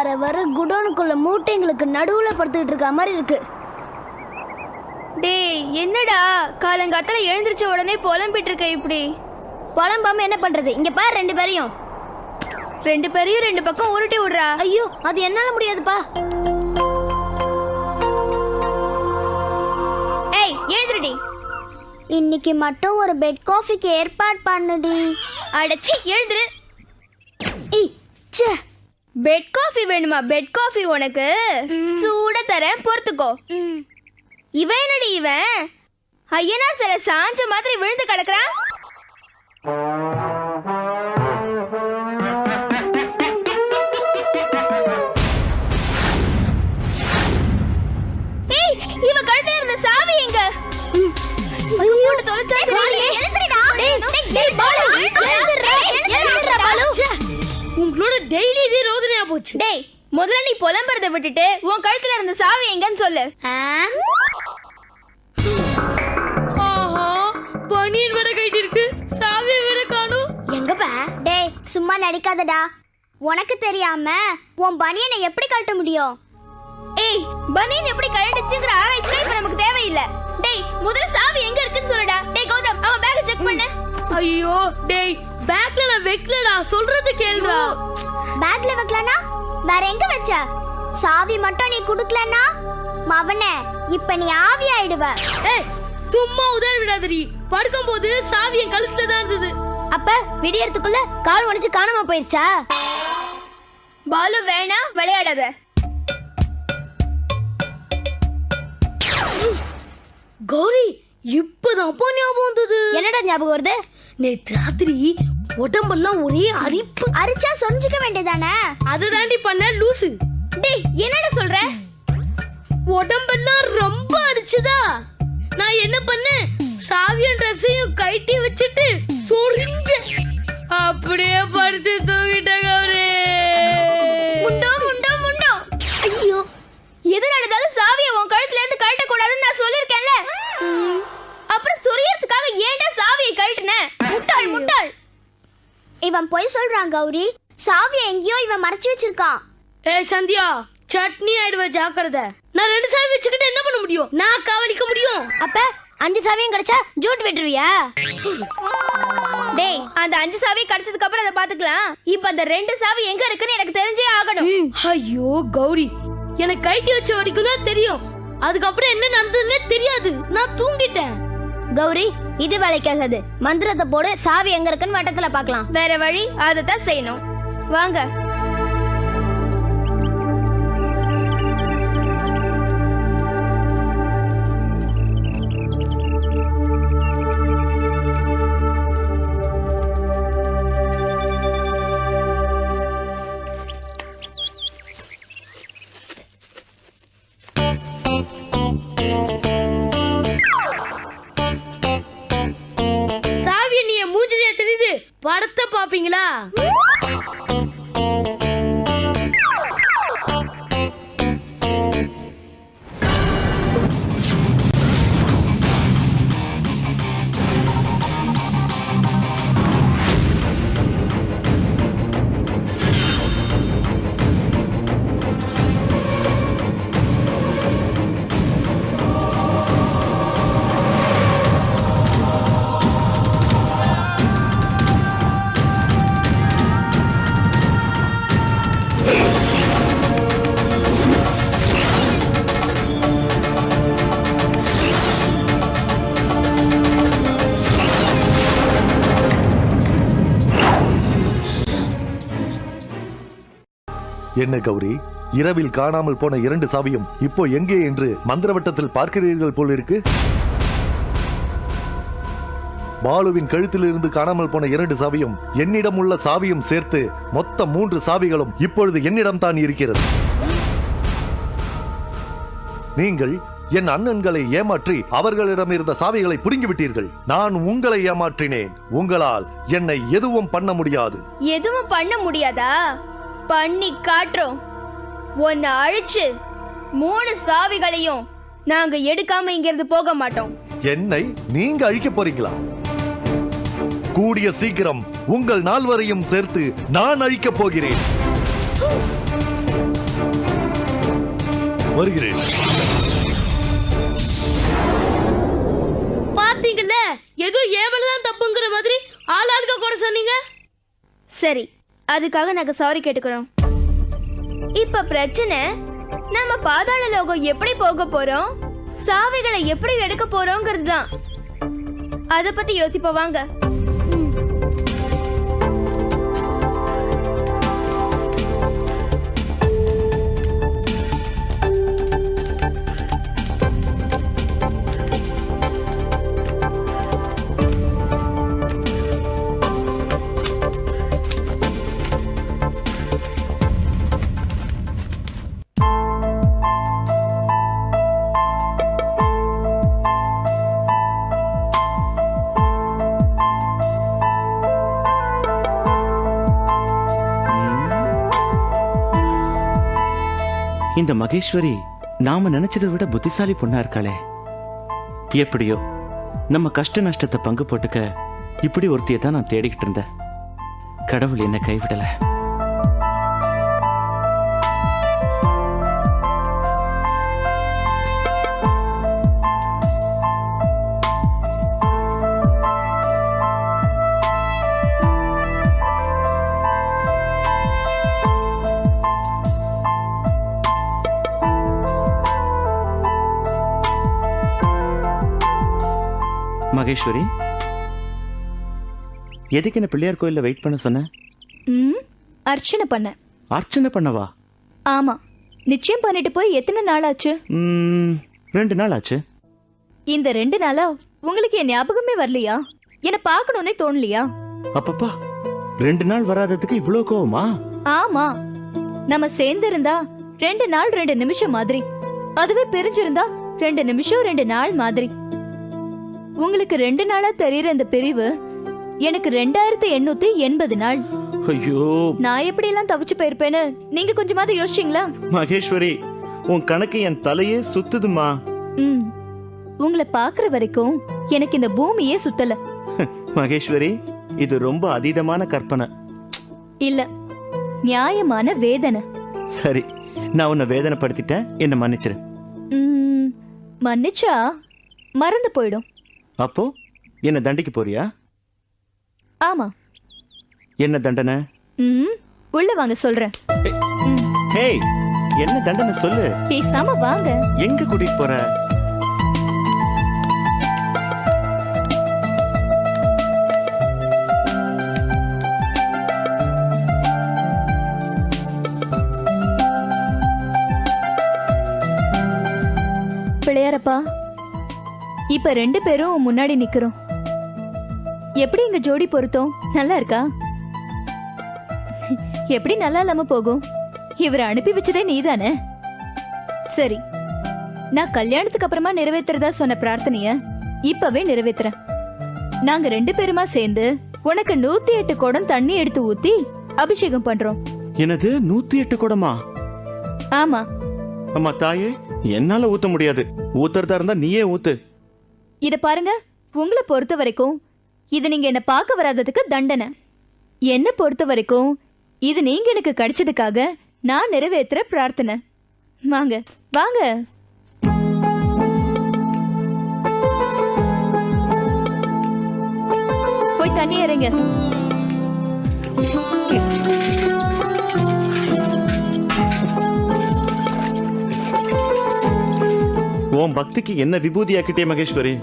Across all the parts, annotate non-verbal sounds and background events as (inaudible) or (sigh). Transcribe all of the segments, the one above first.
வர வர குடோனுக்குள்ள மூட்டைங்களுக்கு நடுவுல படுத்துக்கிட்டு இருக்க மாதிரி இருக்கு. டேய் என்னடா? காலங்காத்தால எழுந்திருச்ச உடனே புலம்பிட்டு இருக்க இப்படி? புலம்பாம என்ன பண்றது? இங்க பாரு ரெண்டு பேரையும். ரெண்டு பேரையும் ரெண்டு பக்கம் உருட்டி விடுறா. ஐயோ அது என்னால முடியாதுப்பா. ஏய் எழுந்திருடி. இன்னைக்கு மட்டும் ஒரு பெட் காஃபிக்கு ஏற்பாடு பண்ணுடி. அடச்சி எழுந்திரு. ஈ ச்சே. பெட் காஃபி வேணுமா? பெட் காஃபி உனக்கு? சூட தரேன் பொறுத்துக்கோ. இவன் என்னடி இவன்? ஐயனா சில சாஞ்ச மாதிரி விழுந்து கிடக்குறான்? முதல்ல நீ புலம்புறத விட்டுட்டு உன் கழுத்துல இருந்த சாவி எங்கன்னு சொல்லு. ஆ? ஆஹா பனியன் வேற கைட்டு இருக்கு. சாவியை வேற காணும் எங்கப்பா? டேய் சும்மா நடிக்காதடா. உனக்கு தெரியாம உன் பனியனை எப்படி கழட்ட முடியும்? ஏய் பனியன் எப்படி கழண்டுச்சுங்கிற ஆராய்ச்சி இப்ப நமக்கு தேவையில்லை. டேய் முதல் சாவி எங்க இருக்குன்னு சொல்லுடா. டேய் கௌதம் அவன் பேக் செக் பண்ணு. ஐயோ டேய் பேக்ல நான் வைக்கலடா சொல்றது கேளுடா. பேக்ல வைக்கலனா? வேற எங்க வச்ச? சாவி மட்டும் நீ குடுக்கலனா மவனே இப்ப நீ ஆவி ஆயிடுவ. ஏய் சும்மா உதறி விடாதடி. படுக்கும்போது சாவி என் கழுத்துல தான் இருந்தது. அப்ப விடியறதுக்குள்ள கால் உடைச்சு காணாம போயிருச்சா? பாலு வேணா விளையாடாத. கௌரி இப்பதான் அப்போ ஞாபகம் வந்தது. என்னடா ஞாபகம் வருது? நேத்து ராத்திரி உடம்பெல்லாம் ஒரே அரிப்பு. அரிச்சா சொரிஞ்சுக்க வேண்டியதானே? அதை தாண்டி பண்ண லூசு. டேய் என்னடா சொல்ற? உடம்பெல்லாம் ரொம்ப அடிச்சுதா நான் என்ன பண்ணேன்? சாவியும் ட்ரெஸ்ஸையும் கட்டி வச்சுட்டு சொரிஞ்சேன். அப்படியே படுத்து தூங்கிட்டேன் கௌரி. கௌரி. சாவி எங்கேயோ இவன் மறைச்சு வச்சிருக்கான். ஏய் சந்தியா சட்னி ஆயிடுவ ஜாக்கிரதை. நான் ரெண்டு சாவி வச்சுக்கிட்டு என்ன பண்ண முடியும்? நான் காவலிக்க முடியும். அப்ப அஞ்சு சாவியும் கிடைச்சா ஜூட் விட்டுருவியா? டேய் அந்த அஞ்சு சாவி கிடைச்சதுக்கு அப்புறம் அதை பாத்துக்கலாம் இப்ப அந்த ரெண்டு சாவி எங்க இருக்குன்னு எனக்கு தெரிஞ்சே ஆகணும். ஐயோ கௌரி. எனக்கு கைட்டி வச்ச வரைக்கும் தான் தெரியும். அதுக்கப்புறம் என்ன நடந்ததுன்னே தெரியாது. நான் தூங்கிட்டேன். கௌரி இது வேலைக்காகாது. மந்திரத்தை போடு சாவி எங்க இருக்குன்னு வட்டத்துல பாக்கலாம் வேற வழி அதை தான் செய்யணும். வாங்க. பாப்பீங்களா என்ன கௌரி? இரவில் காணாமல் போன இரண்டு சாவியும் இப்போ எங்கே என்று மந்திரவட்டத்தில் பார்க்கிறீர்கள் போல் இருக்கு? பாலுவின் கழுத்திலிருந்து காணாமல் போன இரண்டு சாவியும் என்னிடம் உள்ள சாவியும் சேர்த்து மொத்த மூன்று சாவிகளும் இப்பொழுது என்னிடம் தான் இருக்கிறது. நீங்கள் என் அண்ணன்களை ஏமாற்றி அவர்களிடம் இருந்த சாவிகளை புடுங்கிவிட்டீர்கள். நான் உங்களை ஏமாற்றினேன். உங்களால் என்னை எதுவும் பண்ண முடியாது. எதுவும் பண்ண முடியாதா? பண்ணி காட்டுறோம். உன்னை அழிச்சு மூணு சாவிகளையும் நாங்க எடுக்காம இங்கிருந்து போக மாட்டோம். என்னை நீங்க அழிக்க போறீங்களா? கூடிய சீக்கிரம் உங்கள் நால்வரையும் சேர்த்து நான் அழிக்கப் போகிறேன். வருகிறேன். பாத்தீங்கல்ல ஏதோ ஏவலதான் தப்புங்கிற மாதிரி ஆளாளுக்க கூட சொன்னீங்க. சரி அதுக்காக நாங்க சாரி கேட்டுக்கிறோம். இப்ப பிரச்சனை நம்ம பாதாள லோகம் எப்படி போக போறோம்? சாவிகளை எப்படி எடுக்க போறோங்கிறது தான். அதை பத்தி யோசிப்போம் வாங்க. இந்த மகேஸ்வரி நாம நினைச்சதை விட புத்திசாலி பொண்ணா இருக்காளே. எப்படியோ நம்ம கஷ்ட நஷ்டத்தை பங்கு போட்டுக்க இப்படி ஒருத்தியை தான் நான் தேடிக்கிட்டு இருந்தேன். கடவுள் என்ன கைவிடலை. மகேஸ்வரி? எதுக்கு என்ன பிள்ளையார் கோயில்ல வெயிட் பண்ண சொன்ன? ம் அர்ச்சனை பண்ண அர்ச்சனை பண்ணவா? ஆமா. நிச்சயம் பண்ணிட்டு போய் எத்தனை நாள் ஆச்சு ம், ரெண்டு நாள் ஆச்சு இந்த ரெண்டு நாளா உங்களுக்கு என் ஞாபகமே வரலையா? என்ன பார்க்கணும்னே தோணலையா? அப்பப்பா ரெண்டு நாள் வராததுக்கு இவ்வளோ கோவமா? ஆமா. நம்ம சேர்ந்திருந்தா ரெண்டு நாள் ரெண்டு நிமிஷம் மாதிரி. அதுவே பிரிஞ்சிருந்தா ரெண்டு நிமிஷம் ரெண்டு நாள் மாதிரி. உங்களுக்கு ரெண்டு நாளா தெரியற இந்த பிரிவு எனக்கு ரெண்டாயிரத்தி எண்ணூத்தி எண்பது நாள். ஐயோ. நான் எப்படி எல்லாம் தவிச்சு போயிருப்பேன்னு நீங்க கொஞ்சமாவது யோசிச்சீங்களா? மகேஸ்வரி உன் கணக்கு என் தலையே சுத்துதுமா? ம். உங்களை பாக்குற வரைக்கும் எனக்கு இந்த பூமியே சுத்தல. (laughs) மகேஸ்வரி இது ரொம்ப அதீதமான கற்பனை. இல்ல நியாயமான வேதனை. சரி நான் உன்னை வேதனைப்படுத்திட்டேன். என்ன மன்னிச்சிரு. ம், மன்னிச்சா மறந்து போயிடும். அப்போ என்ன தண்டிக்க போறியா? ஆமா. என்ன தண்டனை? ம் உள்ள வாங்க சொல்றேன். ஹேய் என்ன தண்டனை சொல்லு? பேசாம வாங்க. எங்க கூட்டிட்டு போற? பிள்ளையாரப்பா இப்ப ரெண்டு பேரும் முன்னாடி நிக்கிறோம். எப்படி எங்க ஜோடி பொருத்தம்? நல்லா இருக்கா? எப்படி நல்லா இல்லாம போகும்? இவரை அனுப்பி வச்சதே நீதானே? சரி நான் கல்யாணத்துக்கு அப்புறமா நிறைவேத்துறதா சொன்ன பிரார்த்தனைய இப்பவே நிறைவேத்துறேன். நாங்க ரெண்டு பேருமா சேர்ந்து உனக்கு நூத்தி எட்டு குடம் தண்ணி எடுத்து ஊத்தி அபிஷேகம் பண்றோம். எனது நூத்தி எட்டு குடமா? ஆமா. அம்மா தாயே என்னால ஊத்த முடியாது. ஊத்துறதா இருந்தா நீயே ஊத்து. இத பாருங்க உங்களை பொறுத்த வரைக்கும் இது நீங்க என்ன பார்க்க வராததுக்கு தண்டனை. என்ன பொறுத்த வரைக்கும் இது நீங்க எனக்கு கிடைச்சதுக்காக நான் நிறைவேத்துற பிரார்த்தனை. வாங்க வாங்க. போய் தண்ணி இறங்க. உன் பக்திக்கு என்ன விபூதி ஆக்கிட்டே மகேஸ்வரி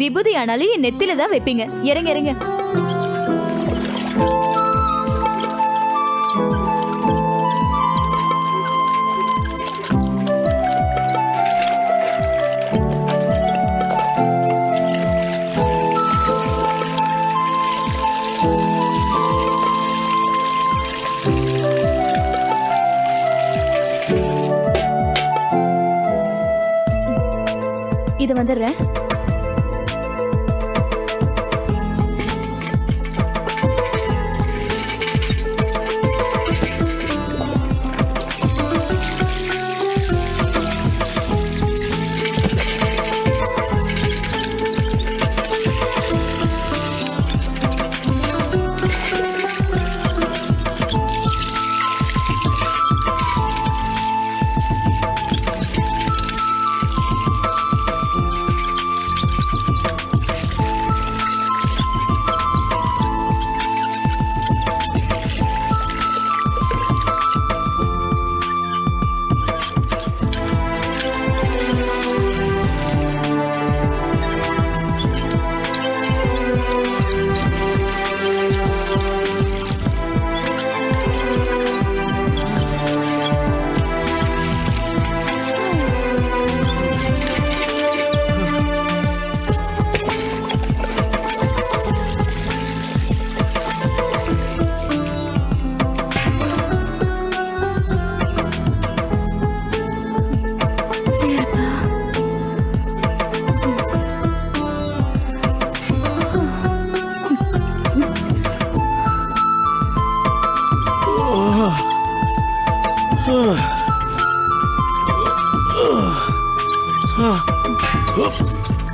விபூதி ஆனாலும் என் நெத்தில தான் வைப்பீங்க. இறங்க இறங்க. இது வந்துடுறேன்.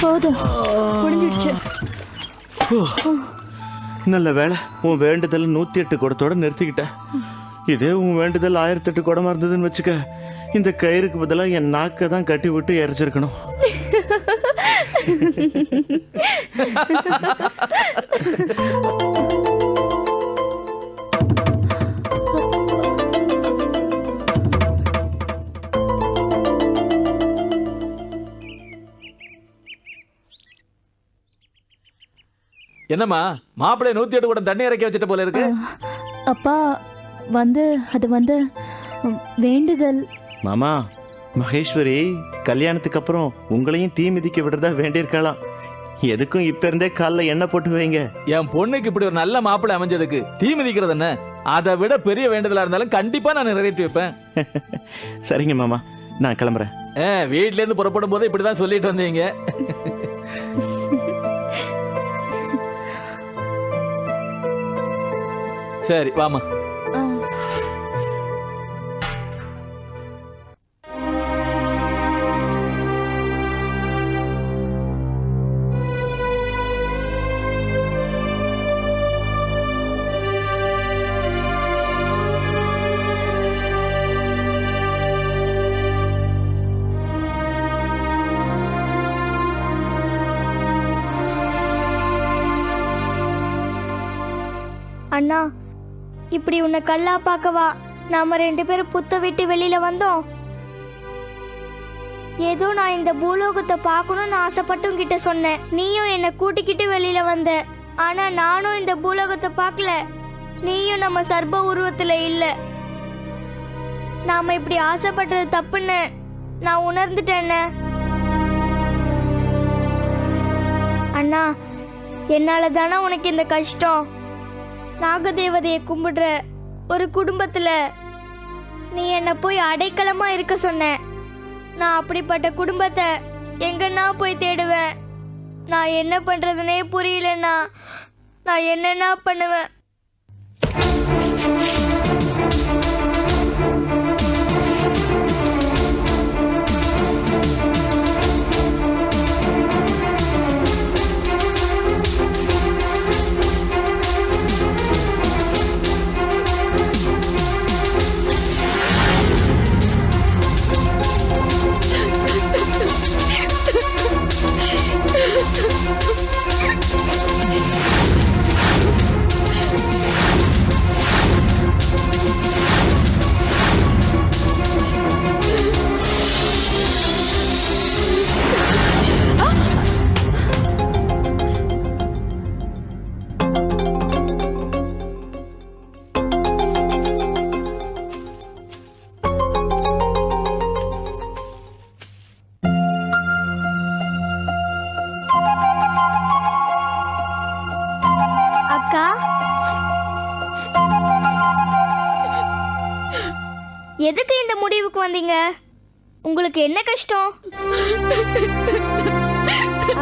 போதும். முடிஞ்சிடுச்சு. நல்ல வேலை உன் வேண்டுதல் நூத்தி எட்டு குடத்தோட நிறுத்திக்கிட்ட இதே உன் வேண்டுதல் ஆயிரத்தி எட்டு குடமா இருந்ததுன்னு வச்சுக்க இந்த கயிறுக்கு பதிலாக என் நாக்கை தான் கட்டி விட்டு இறைச்சிருக்கணும் (laughs) என்னம்மா? மாப்பிள்ளை நூத்தி எட்டு கூட தண்ணி இறக்கி வச்சுட்டு போல இருக்கு. அப்பா வந்து அது வந்து வேண்டுதல். மாமா மகேஸ்வரி கல்யாணத்துக்கு அப்புறம் உங்களையும் தீ மிதிக்க விடுறதா வேண்டியிருக்கலாம். எதுக்கும் இப்ப இருந்தே காலில் எண்ணெய் போட்டு வைங்க. என் பொண்ணுக்கு இப்படி ஒரு நல்ல மாப்பிள்ளை அமைஞ்சதுக்கு தீ மிதிக்கிறது என்ன? அதை விட பெரிய வேண்டுதலா இருந்தாலும் கண்டிப்பா நான் நிறைவேற்றி வைப்பேன். சரிங்க மாமா நான் கிளம்புறேன். வீட்ல இருந்து புறப்படும் போது இப்படிதான் சொல்லிட்டு வந்தீங்க. சரி வாமா அண்ணா இப்படி உன்னை கல்லா பார்க்கவா? நாம ரெண்டு பேரும் புத்த விட்டு வெளியில வந்தோம். ஏதோ நான் இந்த பூலோகத்தை பார்க்கணும்னு ஆசைப்பட்டு உன்கிட்ட சொன்னேன். நீயும் என்னை கூட்டிக்கிட்டு வெளியில வந்த. ஆனா நானும் இந்த பூலோகத்தை பார்க்கல. நீயும் நம்ம சர்ப உருவத்துல இல்ல. நாம இப்படி ஆசைப்பட்டது தப்புன்னு நான் உணர்ந்துட்டேன்னு அண்ணா என்னால தானே உனக்கு இந்த கஷ்டம்? நாகதேவதையை கும்பிடுற ஒரு குடும்பத்துல நீ என்ன போய் அடைக்கலமா இருக்க சொன்ன. நான் அப்படிப்பட்ட குடும்பத்தை எங்கன்னா போய் தேடுவேன்? நான் என்ன பண்றதுனே புரியலண்ணா. நான் என்னென்ன பண்ணுவேன்?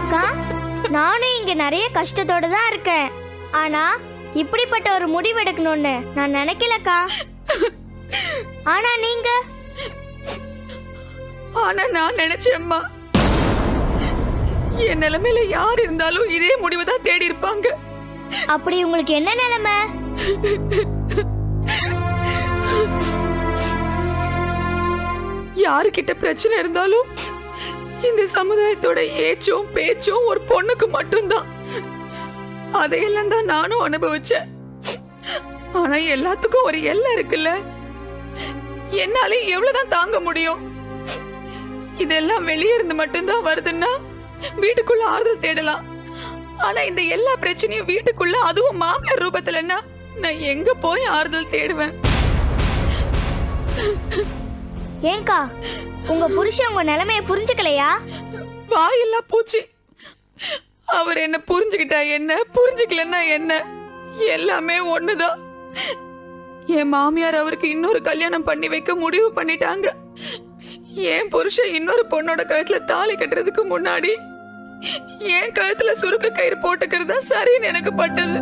அக்கா நானும் இங்க நிறைய கஷ்டத்தோட தான் இருக்கேன். ஆனா இப்படிப்பட்ட ஒரு முடிவு எடுக்கணும்னு நான் நினைக்கலக்கா. ஆனா நீங்க? ஆனா நான் நினைச்சேம்மா என் நிலைமையில யார் இருந்தாலும் இதே முடிவு தான் தேடி இருப்பாங்க. அப்படி உங்களுக்கு என்ன நிலைமை? யாருக்கிட்ட பிரச்சனை இருந்தாலும் இந்த சமுதாயத்தோட ஏச்சும் பேச்சும் ஒரு பொண்ணுக்கு மட்டும்தான். அதையெல்லாம் தான் நானும் அனுபவிச்சேன். ஆனா எல்லாத்துக்கும் ஒரு எல்லை இருக்குல்ல? என்னால எவ்வளவுதான் தாங்க முடியும்? இதெல்லாம் வெளியே இருந்து மட்டும்தான் வருதுன்னா வீட்டுக்குள்ள ஆறுதல் தேடலாம். ஆனா இந்த எல்லா பிரச்சனையும் வீட்டுக்குள்ள அதுவும் மாமியார் ரூபத்துலன்னா நான் எங்க போய் ஆறுதல் தேடுவேன்? ஏங்கா உங்க புருஷன் உங்க நிலைமைய புரிஞ்சுக்கலையா? வாயெல்லாம் பூச்சி. அவர் என்ன புரிஞ்சுக்கிட்டா என்ன? புரிஞ்சுக்கலன்னா என்ன? எல்லாமே ஒண்ணுதான். என் மாமியார் அவருக்கு இன்னொரு கல்யாணம் பண்ணி வைக்க முடிவு பண்ணிட்டாங்க. என் புருஷன் இன்னொரு பொண்ணோட கழுத்துல தாலி கட்டுறதுக்கு முன்னாடி என் கழுத்துல சுருக்கு கயிறு போட்டுக்கிறது தான் சரின்னு எனக்கு பட்டது.